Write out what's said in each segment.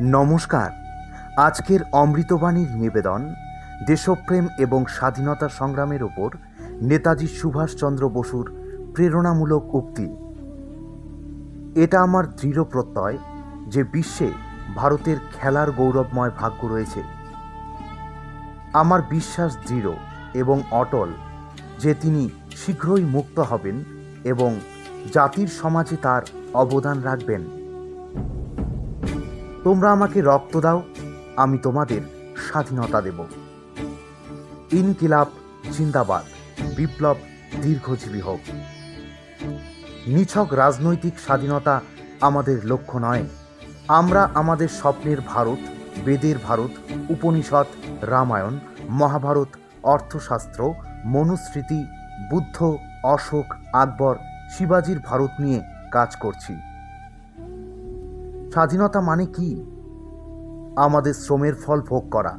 নমস্কার। আজকের অমৃতবাণীর নিবেদন, দেশপ্রেম এবং স্বাধীনতা সংগ্রামের ওপর নেতাজি সুভাষচন্দ্র বসুর প্রেরণামূলক উক্তি। এটা আমার দৃঢ় প্রত্যয় যে বিশ্বে ভারতের খেলার গৌরবময় ভাগ্য রয়েছে। আমার বিশ্বাস দৃঢ় এবং অটল যে তিনি শীঘ্রই মুক্ত হবেন এবং জাতির সমাজে তার অবদান রাখবেন। তোমরা আমাকে রক্ত দাও, আমি তোমাদের স্বাধীনতা দেব। ইনকিলাব, জিন্দাবাদ, বিপ্লব দীর্ঘজীবী হোক। নিছক রাজনৈতিক স্বাধীনতা আমাদের লক্ষ্য নয়। আমরা আমাদের স্বপ্নের ভারত, বেদের ভারত, উপনিষদ, রামায়ণ, মহাভারত, অর্থশাস্ত্র, মনুস্মৃতি, বুদ্ধ, অশোক, আকবর, শিবাজির ভারত নিয়ে কাজ করছি। স্বাধীনতা মানে কি? আমাদের শ্রমের ফল ভোগ করা,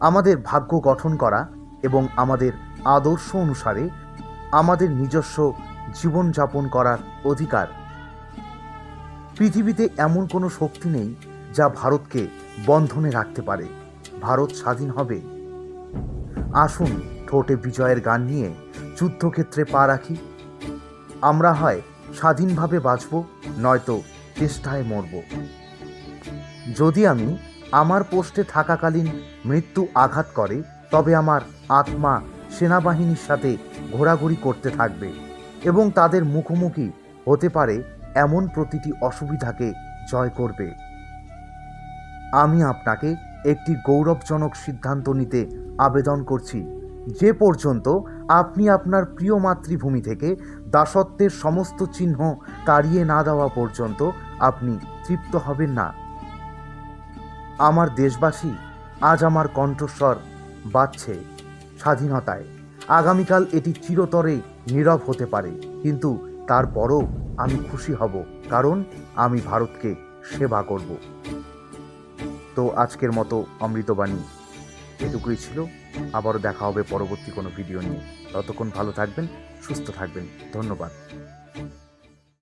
আমাদের ভাগ্য গঠন করা এবং আমাদের আদর্শ অনুসারে আমাদের নিজস্ব জীবনযাপন করার অধিকার। পৃথিবীতে এমন কোনো শক্তি নেই যা ভারতকে বন্ধনে রাখতে পারে। ভারত স্বাধীন হবে। আসুন ঠোঁটে বিজয়ের গান নিয়ে যুদ্ধক্ষেত্রে পা রাখি। আমরা হয় স্বাধীনভাবে বাঁচব, নয়তো চেষ্টায় মরব। যদি আমি আমার পোস্টে থাকাকালীন মৃত্যু আঘাত করে, তবে আমার আত্মা সেনাবাহিনীর সাথে ঘোরাঘুরি করতে থাকবে এবং তাদের মুখোমুখি হতে পারে এমন প্রতিটি অসুবিধাকে জয় করবে। আমি আপনাকে একটি গৌরবজনক সিদ্ধান্ত নিতে আবেদন করছি। যে পর্যন্ত আপনি আপনার প্রিয় মাতৃভূমি থেকে দাসত্বের সমস্ত চিহ্ন তাড়িয়ে না দেওয়া পর্যন্ত আপনি তৃপ্ত হবেন না। আমার দেশবাসী, আজ আমার কণ্ঠস্বর বাজছে স্বাধীনতায়। আগামীকাল এটি চিরতরে নীরব হতে পারে, কিন্তু তারপরও আমি খুশি হব, কারণ আমি ভারতকে সেবা করব। তো আজকের মতো অমৃতবাণী। এটুকুই ছিল। আবারও দেখা হবে পরবর্তী কোনো ভিডিও নিয়ে। ততক্ষণ ভালো থাকবেন, সুস্থ থাকবেন। ধন্যবাদ।